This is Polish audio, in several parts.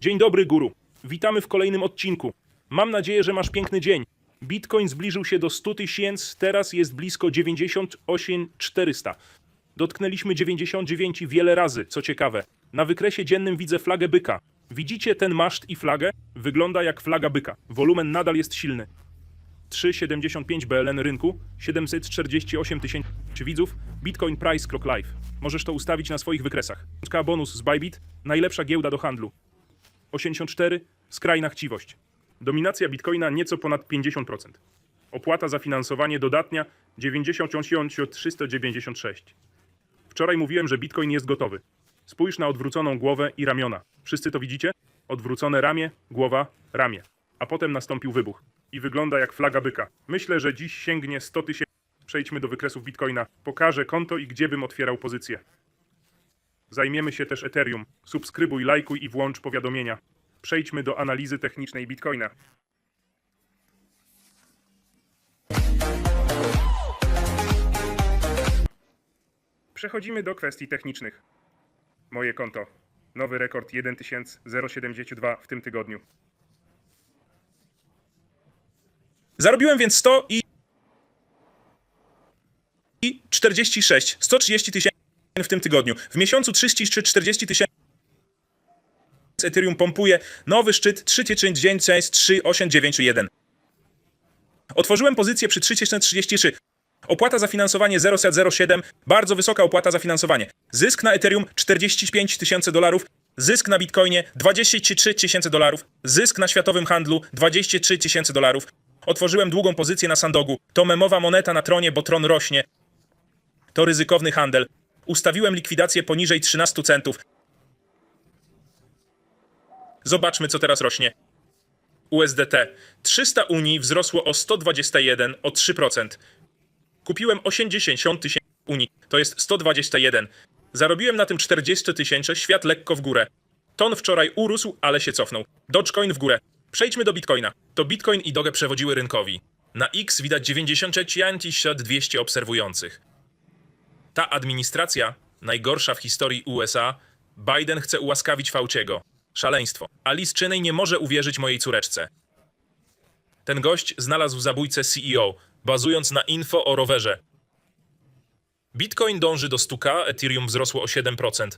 Dzień dobry, guru. Witamy w kolejnym odcinku. Mam nadzieję, że masz piękny dzień. Bitcoin zbliżył się do 100 tysięcy, teraz jest blisko 98 400. Dotknęliśmy 99 wiele razy, co ciekawe. Na wykresie dziennym widzę flagę byka. Widzicie ten maszt i flagę? Wygląda jak flaga byka. Wolumen nadal jest silny. 3,75 BLN rynku, 748 tysięcy widzów, Bitcoin Price Clock Live. Możesz to ustawić na swoich wykresach. Bonus z Bybit, najlepsza giełda do handlu. 84, skrajna chciwość. Dominacja Bitcoina nieco ponad 50%. Opłata za finansowanie dodatnia 98 396. Wczoraj mówiłem, że Bitcoin jest gotowy. Spójrz na odwróconą głowę i ramiona. Wszyscy to widzicie? Odwrócone ramię, głowa, ramię. A potem nastąpił wybuch. I wygląda jak flaga byka. Myślę, że dziś sięgnie 100 tysięcy. Przejdźmy do wykresów Bitcoina. Pokażę konto i gdzie bym otwierał pozycję. Zajmiemy się też Ethereum. Subskrybuj, lajkuj i włącz powiadomienia. Przejdźmy do analizy technicznej Bitcoina. Przechodzimy do kwestii technicznych. Moje konto. Nowy rekord 1072 w tym tygodniu. Zarobiłem więc 100 i... i 46, 130 tysięcy w tym tygodniu. W miesiącu 33-40 tysięcy Ethereum pompuje nowy szczyt 33931. Otworzyłem pozycję przy 3033. Opłata za finansowanie 0,07, bardzo wysoka opłata za finansowanie. Zysk na Ethereum 45 tysięcy dolarów, zysk na Bitcoinie 23 tysięcy dolarów, zysk na światowym handlu 23 tysięcy dolarów. Otworzyłem długą pozycję na Sandogu. To memowa moneta na tronie, bo tron rośnie. To ryzykowny handel. Ustawiłem likwidację poniżej 13 centów. Zobaczmy, co teraz rośnie. USDT. 300 Unii wzrosło o 121, o 3%. Kupiłem 80 tysięcy Unii, to jest 121. Zarobiłem na tym 40 tysięcy, świat lekko w górę. Ton wczoraj urósł, ale się cofnął. Dogecoin w górę. Przejdźmy do Bitcoina. To Bitcoin i Doge przewodziły rynkowi. Na X widać 200 obserwujących. Ta administracja, najgorsza w historii USA, Biden chce ułaskawić Fauciego. Szaleństwo. Alice Cheney nie może uwierzyć mojej córeczce. Ten gość znalazł zabójcę CEO, bazując na info o rowerze. Bitcoin dąży do 100k, Ethereum wzrosło o 7%.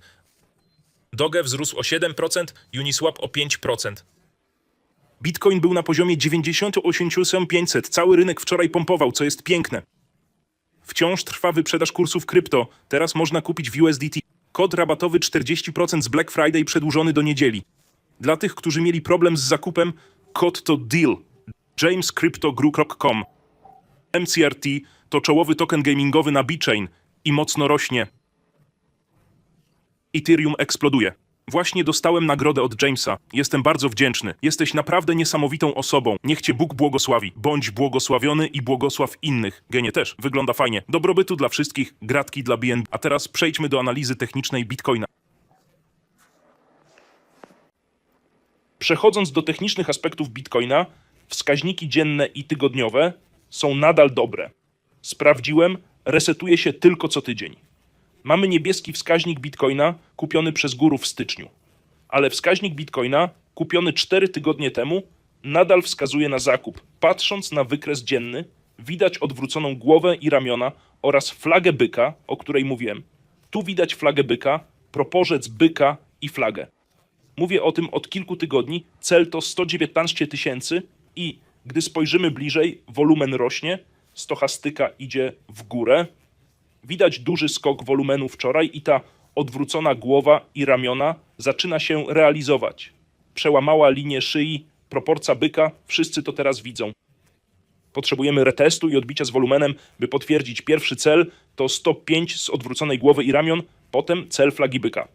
Doge wzrósł o 7%, Uniswap o 5%. Bitcoin był na poziomie 98 500. Cały rynek wczoraj pompował, co jest piękne. Wciąż trwa wyprzedaż kursów krypto. Teraz można kupić w USDT. Kod rabatowy 40% z Black Friday przedłużony do niedzieli. Dla tych, którzy mieli problem z zakupem, kod to DEAL. jamescryptogru.com MCRT to czołowy token gamingowy na B-Chain i mocno rośnie. Ethereum eksploduje. Właśnie dostałem nagrodę od Jamesa. Jestem bardzo wdzięczny. Jesteś naprawdę niesamowitą osobą. Niech cię Bóg błogosławi. Bądź błogosławiony i błogosław innych. Genie też. Wygląda fajnie. Dobrobytu dla wszystkich, gratki dla BNB. A teraz przejdźmy do analizy technicznej Bitcoina. Przechodząc do technicznych aspektów Bitcoina, wskaźniki dzienne i tygodniowe są nadal dobre. Sprawdziłem, resetuje się tylko co tydzień. Mamy niebieski wskaźnik Bitcoina kupiony przez górów w styczniu, ale wskaźnik Bitcoina kupiony 4 tygodnie temu nadal wskazuje na zakup. Patrząc na wykres dzienny, widać odwróconą głowę i ramiona oraz flagę byka, o której mówiłem. Tu widać flagę byka, proporzec byka i flagę. Mówię o tym od kilku tygodni. Cel to 119 tysięcy i gdy spojrzymy bliżej, wolumen rośnie, stochastyka idzie w górę. Widać duży skok wolumenu wczoraj i ta odwrócona głowa i ramiona zaczyna się realizować. Przełamała linię szyi, proporcja byka, wszyscy to teraz widzą. Potrzebujemy retestu i odbicia z wolumenem, by potwierdzić pierwszy cel to 105 z odwróconej głowy i ramion, potem cel flagi byka.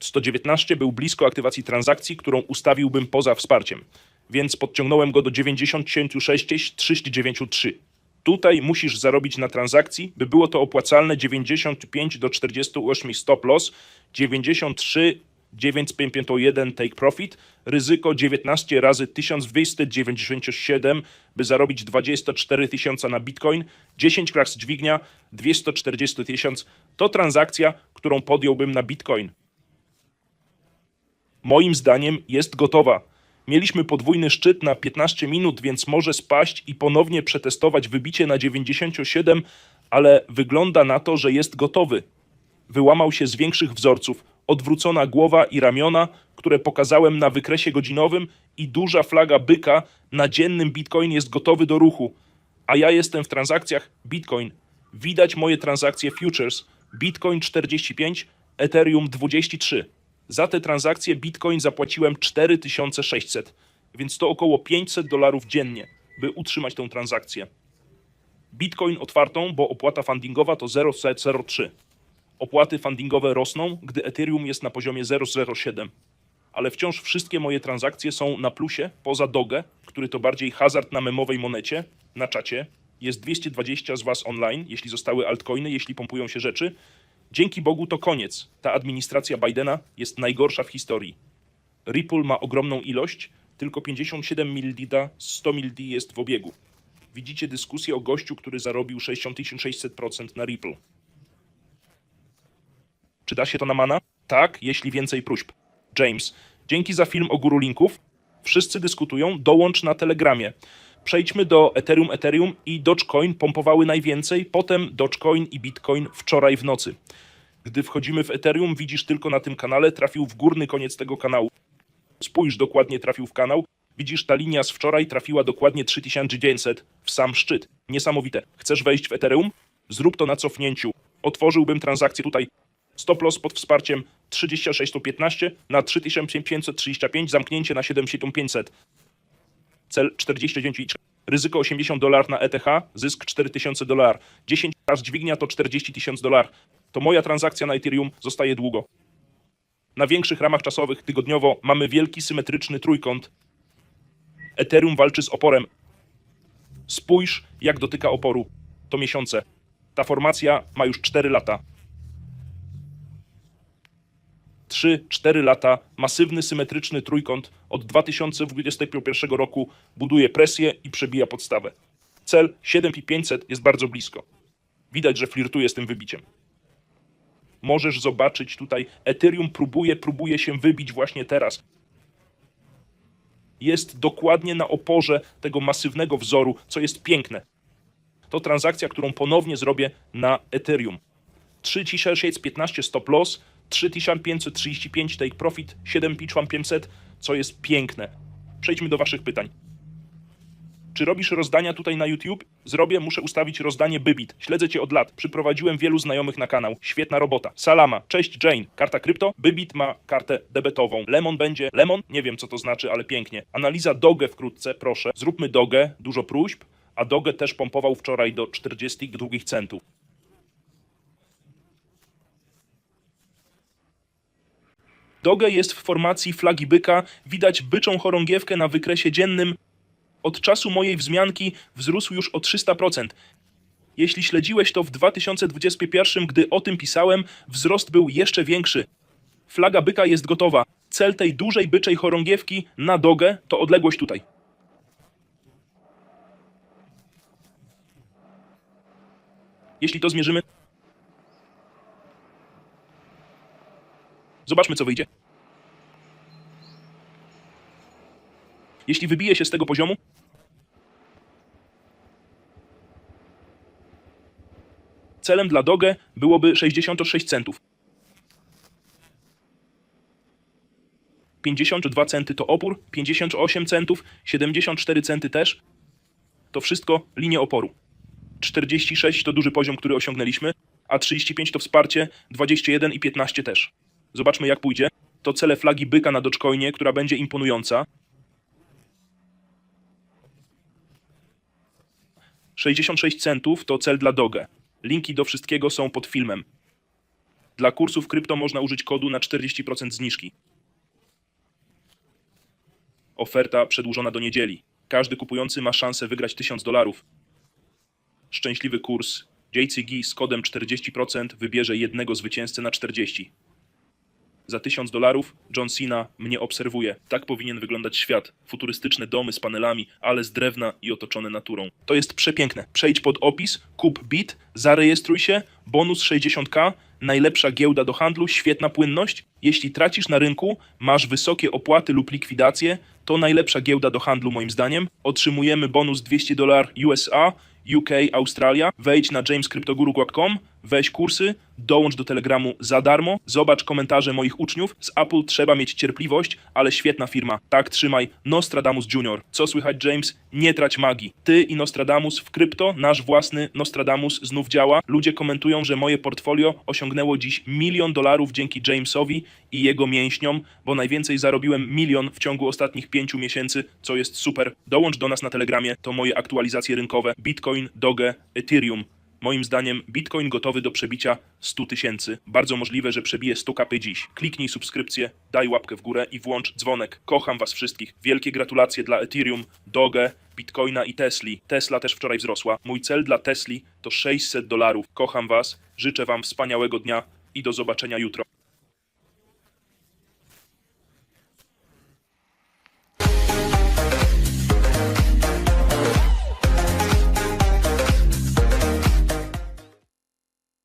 119 był blisko aktywacji transakcji, którą ustawiłbym poza wsparciem, więc podciągnąłem go do 96 393. Tutaj musisz zarobić na transakcji, by było to opłacalne 95 do 48 stop loss, 93 951 take profit, ryzyko 19 razy 1297, by zarobić 24 tysiące na bitcoin, 10 kraks dźwignia, 240 tysięcy. To transakcja, którą podjąłbym na bitcoin. Moim zdaniem jest gotowa. Mieliśmy podwójny szczyt na 15 minut, więc może spaść i ponownie przetestować wybicie na 97, ale wygląda na to, że jest gotowy. Wyłamał się z większych wzorców, odwrócona głowa i ramiona, które pokazałem na wykresie godzinowym i duża flaga byka na dziennym Bitcoin jest gotowy do ruchu. A ja jestem w transakcjach Bitcoin. Widać moje transakcje futures. Bitcoin 45, Ethereum 23. Za te transakcje Bitcoin zapłaciłem 4600, więc to około 500 dolarów dziennie, by utrzymać tę transakcję. Bitcoin otwartą, bo opłata fundingowa to 0,03. Opłaty fundingowe rosną, gdy Ethereum jest na poziomie 0,07. Ale wciąż wszystkie moje transakcje są na plusie, poza Doge, który to bardziej hazard na memowej monecie, na czacie. Jest 220 z Was online, jeśli zostały altcoiny, jeśli pompują się rzeczy. Dzięki Bogu to koniec. Ta administracja Bidena jest najgorsza w historii. Ripple ma ogromną ilość, tylko 57 mld, 100 mld jest w obiegu. Widzicie dyskusję o gościu, który zarobił 6600% na Ripple. Czy da się to na mana? Tak, jeśli więcej próśb. James, dzięki za film o guru linków. Wszyscy dyskutują, dołącz na Telegramie. Przejdźmy do Ethereum, Ethereum i Dogecoin pompowały najwięcej, potem Dogecoin i Bitcoin wczoraj w nocy. Gdy wchodzimy w Ethereum, widzisz tylko na tym kanale, trafił w górny koniec tego kanału. Spójrz, dokładnie trafił w kanał. Widzisz, ta linia z wczoraj trafiła dokładnie 3900 w sam szczyt. Niesamowite. Chcesz wejść w Ethereum? Zrób to na cofnięciu. Otworzyłbym transakcję tutaj. Stop loss pod wsparciem 36115 na 3535, zamknięcie na 7500. Cel 49 i ryzyko 80 dolar na ETH, zysk 4000 dolar. 10 razy dźwignia to 40 tysięcy dolar. To moja transakcja na Ethereum zostaje długo. Na większych ramach czasowych tygodniowo mamy wielki symetryczny trójkąt. Ethereum walczy z oporem. Spójrz, jak dotyka oporu. To miesiące. Ta formacja ma już 4 lata. 3-4 lata masywny symetryczny trójkąt od 2021 roku buduje presję i przebija podstawę. Cel 7500 jest bardzo blisko. Widać, że flirtuje z tym wybiciem. Możesz zobaczyć tutaj, Ethereum próbuje, próbuje się wybić właśnie teraz. Jest dokładnie na oporze tego masywnego wzoru, co jest piękne. To transakcja, którą ponownie zrobię na Ethereum. 3615 stop loss, 3535 take profit, 7500, co jest piękne. Przejdźmy do waszych pytań. Czy robisz rozdania tutaj na YouTube? Zrobię, muszę ustawić rozdanie Bybit. Śledzę cię od lat. Przyprowadziłem wielu znajomych na kanał. Świetna robota. Salama. Cześć Jane. Karta krypto? Bybit ma kartę debetową. Lemon będzie. Lemon? Nie wiem co to znaczy, ale pięknie. Analiza Doge wkrótce, proszę. Zróbmy Doge. Dużo próśb. A Doge też pompował wczoraj do 42 centów. Doge jest w formacji flagi byka, widać byczą chorągiewkę na wykresie dziennym. Od czasu mojej wzmianki wzrósł już o 300%. Jeśli śledziłeś to w 2021, gdy o tym pisałem, wzrost był jeszcze większy. Flaga byka jest gotowa. Cel tej dużej byczej chorągiewki na dogę to odległość tutaj. Jeśli to zmierzymy, Zobaczmy, co wyjdzie. Jeśli wybije się z tego poziomu, celem dla Doge byłoby 66 centów. 52 centy to opór, 58 centów, 74 centy też. To wszystko linie oporu. 46 to duży poziom, który osiągnęliśmy, a 35 to wsparcie, 21 i 15 też. Zobaczmy jak pójdzie. To cele flagi byka na Dogecoinie, która będzie imponująca. 66 centów to cel dla Doge. Linki do wszystkiego są pod filmem. Dla kursów krypto można użyć kodu na 40% zniżki. Oferta przedłużona do niedzieli. Każdy kupujący ma szansę wygrać 1000 dolarów. Szczęśliwy kurs. JCG z kodem 40% wybierze jednego zwycięzcę na 40. Za 1000 dolarów John Cena mnie obserwuje. Tak powinien wyglądać świat. Futurystyczne domy z panelami, ale z drewna i otoczone naturą. To jest przepiękne. Przejdź pod opis, kup bit, zarejestruj się, bonus 60k, najlepsza giełda do handlu, świetna płynność. Jeśli tracisz na rynku, masz wysokie opłaty lub likwidacje, to najlepsza giełda do handlu moim zdaniem. Otrzymujemy bonus 200 dolar USA, UK, Australia. Wejdź na jameskryptoguru.com, weź kursy, dołącz do Telegramu za darmo, zobacz komentarze moich uczniów. Z Apple trzeba mieć cierpliwość, ale świetna firma. Tak trzymaj. Nostradamus Junior. Co słychać James? Nie trać magii. Ty i Nostradamus w krypto, nasz własny Nostradamus znów działa. Ludzie komentują, że moje portfolio osiągnęło dziś milion dolarów dzięki Jamesowi i jego mięśniom, bo najwięcej zarobiłem milion w ciągu ostatnich pięciu miesięcy, co jest super. Dołącz do nas na Telegramie, to moje aktualizacje rynkowe. Bitcoin, Doge, Ethereum. Moim zdaniem Bitcoin gotowy do przebicia 100 tysięcy. Bardzo możliwe, że przebije 100 kapy dziś. Kliknij subskrypcję, daj łapkę w górę i włącz dzwonek. Kocham was wszystkich. Wielkie gratulacje dla Ethereum, Doge, Bitcoina i Tesli. Tesla też wczoraj wzrosła. Mój cel dla Tesli to 600 dolarów. Kocham was, życzę wam wspaniałego dnia i do zobaczenia jutro.